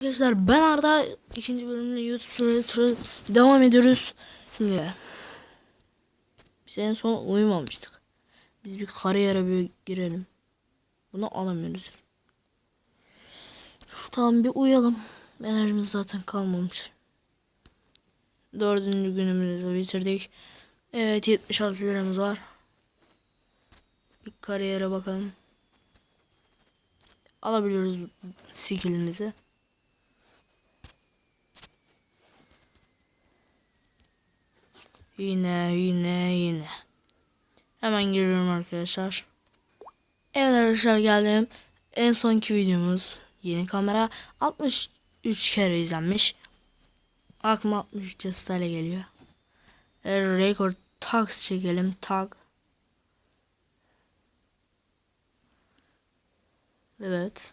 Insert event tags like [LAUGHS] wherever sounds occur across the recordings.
Arkadaşlar ben Arda ikinci bölümle YouTube tura devam ediyoruz. Şimdi biz en son uyumamıştık. Biz bir kariyere bir girelim. Bunu alamıyoruz. Tamam bir uyuyalım. Enerjimiz zaten kalmamış. Dördüncü günümüzü bitirdik. Evet 76 liramız var. Bir kariyere bakalım. Alabiliyoruz skillimizi. Yine yine yine. Hemen giriyorum arkadaşlar. Evet arkadaşlar geldim. En sonki videomuz yeni kamera 63 kere izlenmiş. Aklıma 63 cestayla geliyor. E, record tags çekelim. Tag. Evet.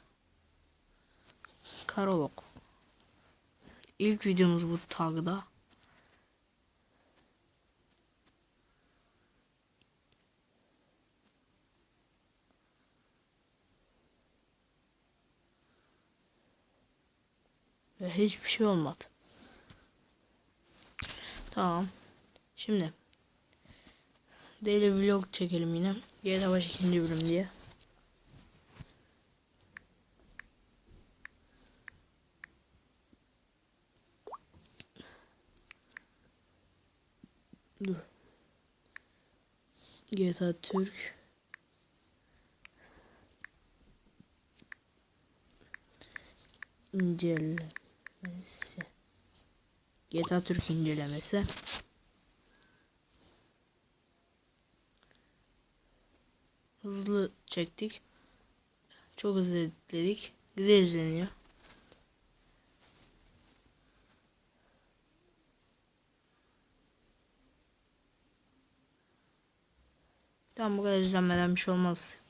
Karolog. İlk videomuz bu tagda. Ve hiçbir şey olmadı. Tamam. Şimdi daily vlog çekelim yine. GTA Baş ikinci bölüm diye. Dur. GTA Türk. İncelemesi. GTA Türk incelemesi. Hızlı çektik. Çok hızlı editledik. Güzel izleniyor. Tamam bu kadar izlenmeden bir şey olmaz.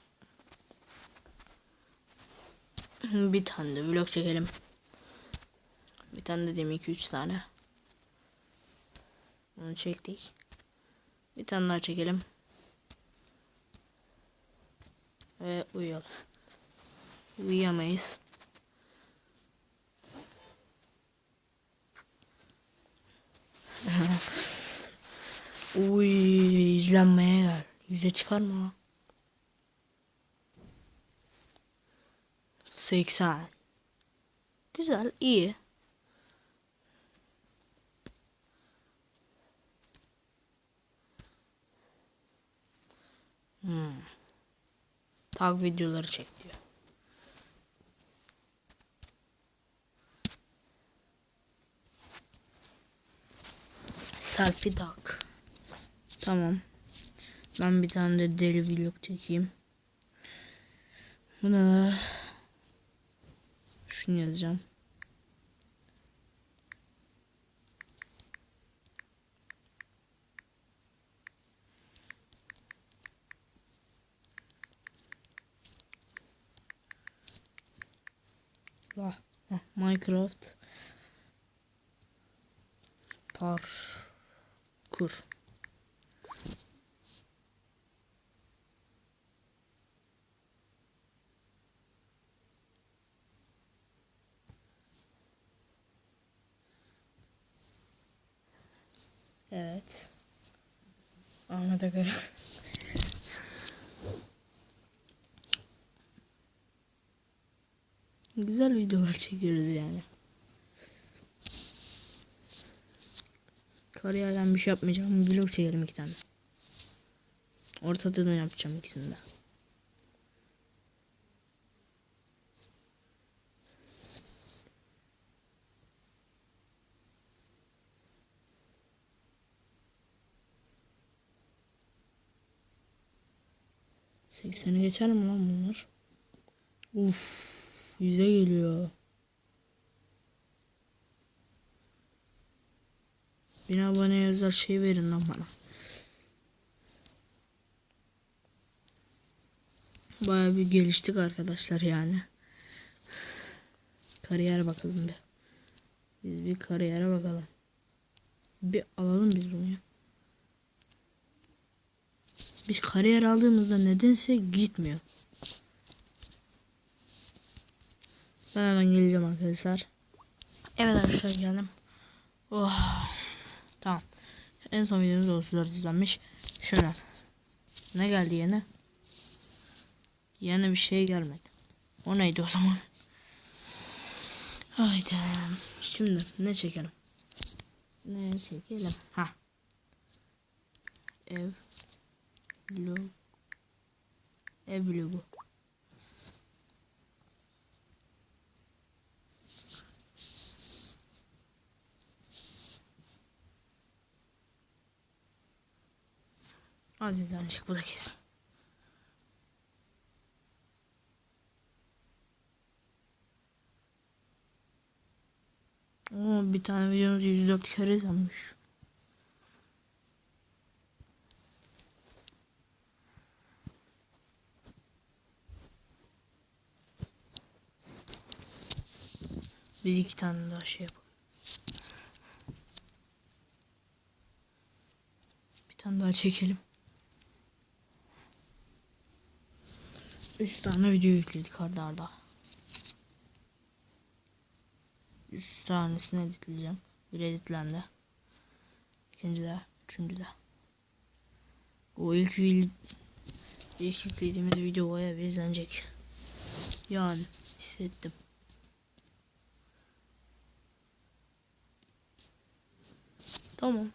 Bir tane de vlog çekelim. Tane de diyeyim 2-3 tane. Bunu çektik. Bir tane daha çekelim. Ve uyuyalım. Uyuyamayız. [LAUGHS] Uy izlenmeye gel. Yüze çıkarma. 80. Güzel, iyi. Tag videoları çek diyor. Selfie duck. Tamam. Ben bir tane de deli vlog çekeyim. Buna da şunu yazacağım. Vah, Minecraft parkur. Evet. Ahmet Aga. Güzel videolar çekiyoruz yani. Kariyerden bir şey yapmayacağım. Vlog çekelim iki tane. Ortada da yapacağım ikisini de. Sekseni geçer mi lan bunlar? Uf, yüze geliyor. Bin abone yazar şey verin lan bana. Baya bir geliştik arkadaşlar yani. Kariyer bakalım bir. Biz bir kariyere bakalım. Bir alalım biz bunu ya. Biz kariyer aldığımızda nedense gitmiyor. Ben hemen geleceğim arkadaşlar. Evet arkadaşlar geldim. Oh. Tamam. En son videomuz 34 izlenmiş. Şöyle. Ne geldi yeni? Yeni bir şey gelmedi. O neydi o zaman? Haydi. Şimdi ne çekelim? Ne çekelim? Ha. Ev. Vlog. Ev vlogu. Az izlenecek bu da kesin. Oo, bir tane videomuz 104 kere izlenmiş. Biz iki tane daha şey yapalım. Bir tane daha çekelim. Üç tane video yükledik arda arda. Üç tanesini editleyeceğim. Bir editlendi. İkinci de, üçüncü de. O ilk, ilk yüklediğimiz video bayağı bir izlenecek. Yani hissettim. Tamam.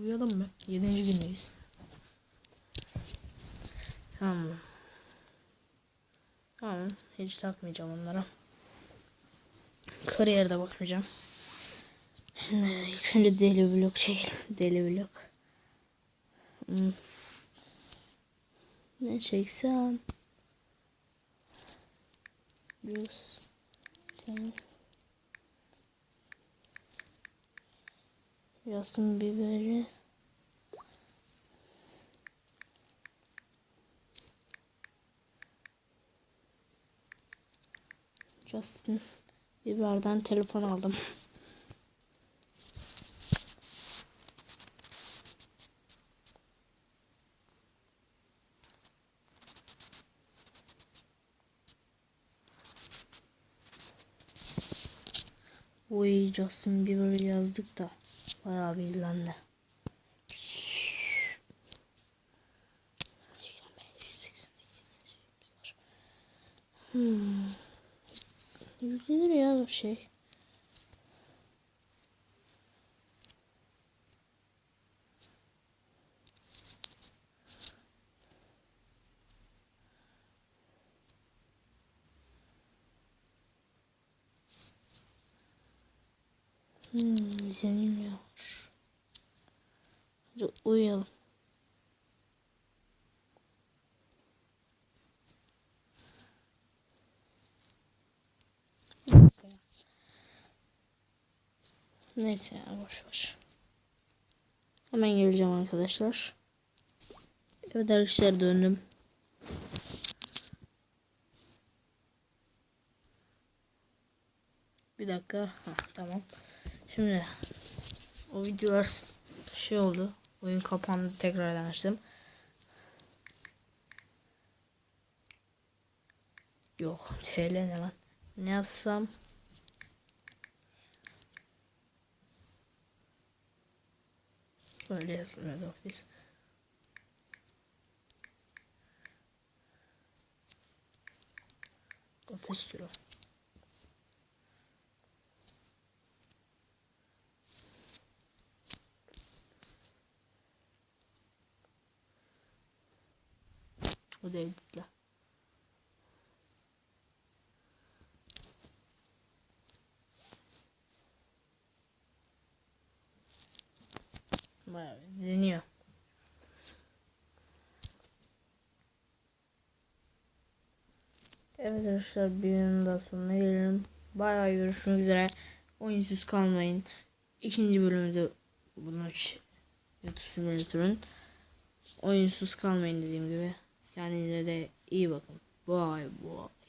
Uyuyalım mı? Yedinci gündeyiz. Tamam. Tamam. Hiç takmayacağım onlara. Kariyerde bakmayacağım. Şimdi önce deli vlog çekelim. Deli vlog. Hmm. Ne çeksem? Biraz. Tamam. Justin Bieber'i Justin Bieber'den telefon aldım. Oy Justin Bieber yazdık da bayağı bir izlendi. 85, 88, Hmm. Yüklenir ya o şey. Hmm, izlenilmiyor. Hadi uyuyalım. Neyse ya boş ver. Hemen geleceğim arkadaşlar. Evet arkadaşlar döndüm. Bir dakika. Ha, tamam. Şimdi o videolar şey oldu. Oyun kapandı tekrardan açtım. Yok TL ne lan? Ne yazsam? Böyle yazılmıyor ofis. Ofis diyor. Bu da editle. Bayağı deniyor. Evet arkadaşlar bir videonun daha sonuna gelelim. Bayağı görüşmek üzere. Oyunsuz kalmayın. İkinci bölümde bunu YouTube Simulator'ın oyunsuz kalmayın dediğim gibi. Kendinize de iyi bakın. Bye bye.